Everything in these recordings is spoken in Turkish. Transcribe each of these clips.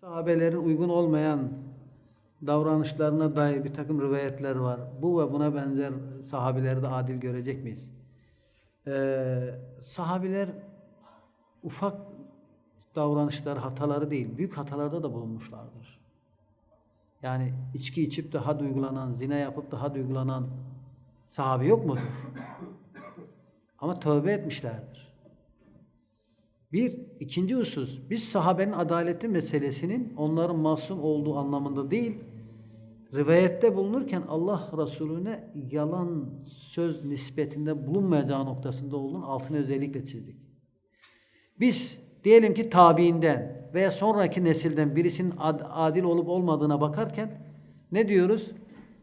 Sahabelerin uygun olmayan davranışlarına dair bir takım rivayetler var. Bu ve buna benzer sahabeleri de adil görecek miyiz? Ee, sahabiler ufak davranışlar, hataları değil, büyük hatalarda da bulunmuşlardır. Yani içki içip de had uygulanan, zina yapıp da had uygulanan sahabe yok mudur? Ama tövbe etmişlerdir. Bir, ikinci husus, biz sahabenin adaleti meselesinin onların masum olduğu anlamında değil, rivayette bulunurken Allah Resulüne yalan söz nispetinde bulunmayacağı noktasında olduğunu altını özellikle çizdik. Biz diyelim ki tabiinden veya sonraki nesilden birisinin ad- adil olup olmadığına bakarken ne diyoruz?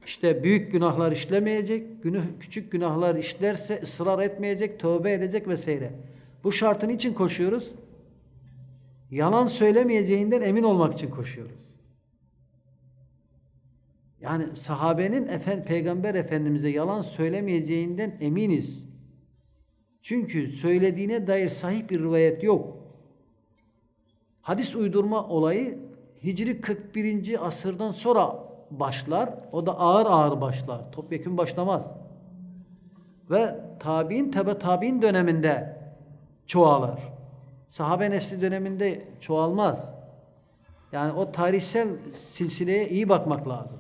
İşte büyük günahlar işlemeyecek, günü küçük günahlar işlerse ısrar etmeyecek, tövbe edecek vesaire. Bu şartın için koşuyoruz. Yalan söylemeyeceğinden emin olmak için koşuyoruz. Yani sahabenin efen, peygamber efendimize yalan söylemeyeceğinden eminiz. Çünkü söylediğine dair sahih bir rivayet yok. Hadis uydurma olayı Hicri 41. asırdan sonra başlar. O da ağır ağır başlar. Topyekun başlamaz. Ve tabi'in tebe tabi'in döneminde çoğalır. Sahabe nesli döneminde çoğalmaz. Yani o tarihsel silsileye iyi bakmak lazım.